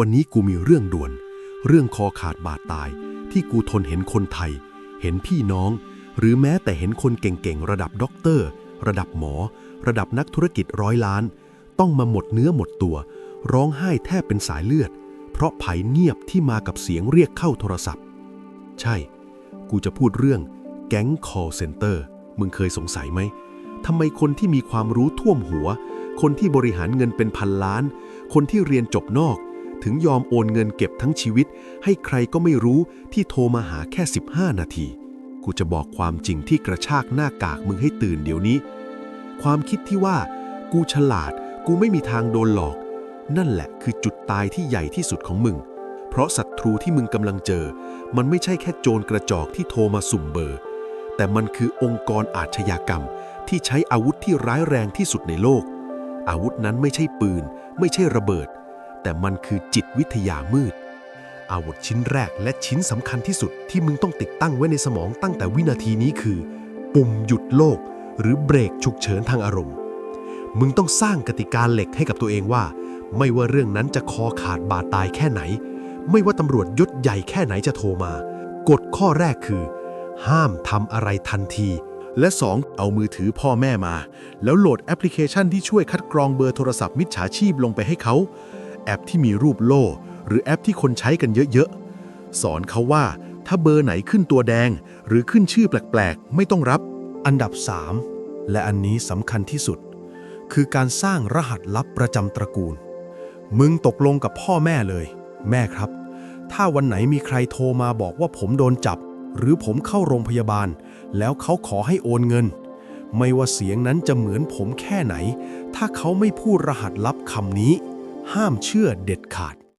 วันนี้กูมีเรื่องด่วน เรื่องคอขาดบาดตาย ที่กูทนเห็นคนไทย เห็นพี่น้อง หรือแม้แต่เห็นคนเก่งๆ ระดับด็อกเตอร์ ระดับหมอ ระดับนักธุรกิจร้อยล้าน ต้องมาหมดเนื้อหมดตัว ร้องไห้แทบเป็นสายเลือด เพราะไผเงียบที่มากับเสียงเรียกเข้าโทรศัพท์ ใช่ กูจะพูดเรื่องแก๊ง call center มึงเคยสงสัยไหมทำไมคนที่มีความรู้ท่วมหัว คนที่บริหารเงินเป็นพันล้าน คนที่เรียนจบนอก ถึงยอมโอนเงินเก็บทั้งชีวิต ให้ใครก็ไม่รู้ที่โทรมาหาแค่ 15 นาที กูจะบอกความจริงที่กระชากหน้ากากมึงให้ตื่นเดี๋ยวนี้ ความคิดที่ว่า กูฉลาด กูไม่มีทางโดนหลอก นั่นแหละคือจุดตายที่ใหญ่ที่สุดของมึง เพราะศัตรูที่มึงกำลังเจอ มันไม่ใช่แค่โจรกระจอกที่โทรมาสุ่มเบอร์ แต่มันคือองค์กรอาชญากรรม ที่ใช้อาวุธที่ร้ายแรงที่สุดในโลก อาวุธนั้นไม่ใช่ปืน ไม่ใช่ระเบิด แต่มันคือจิตวิทยามืด อาวุธชิ้นแรกและชิ้นสำคัญที่สุดที่มึงต้องติดตั้งไว้ในสมองตั้งแต่วินาทีนี้คือ ปุ่มหยุดโลก หรือเบรกฉุกเฉินทางอารมณ์ มึงต้องสร้างกติกาเหล็กให้กับตัวเองว่า ไม่ว่าเรื่องนั้นจะคอขาดบาดตายแค่ไหน ไม่ว่าตำรวจยศใหญ่แค่ไหนจะโทรมากฎข้อแรกคือ ห้ามทำอะไรทันที และ 2. เอามือถือพ่อแม่มา แล้วโหลดแอปพลิเคชันที่ช่วยคัดกรองเบอร์โทรศัพท์มิจฉาชีพลงไปให้เขา แอปที่มีรูปโล่ หรือแอปที่คนใช้กันเยอะๆ สอนเขาว่าถ้าเบอร์ไหนขึ้นตัวแดง หรือขึ้นชื่อแปลกๆ ไม่ต้องรับ อันดับ 3 และอันนี้สำคัญที่สุด คือการสร้างรหัสลับประจำตระกูล มึงตกลงกับพ่อแม่เลย แม่ครับ ถ้าวันไหนมีใครโทรมาบอกว่าผมโดนจับ หรือผมเข้าโรงพยาบาล แล้วเขาขอให้โอนเงิน ไม่ว่าเสียงนั้นจะเหมือนผมแค่ไหน ถ้าเขาไม่พูดรหัสลับคำนี้ ห้ามเชื่อเด็ดขาด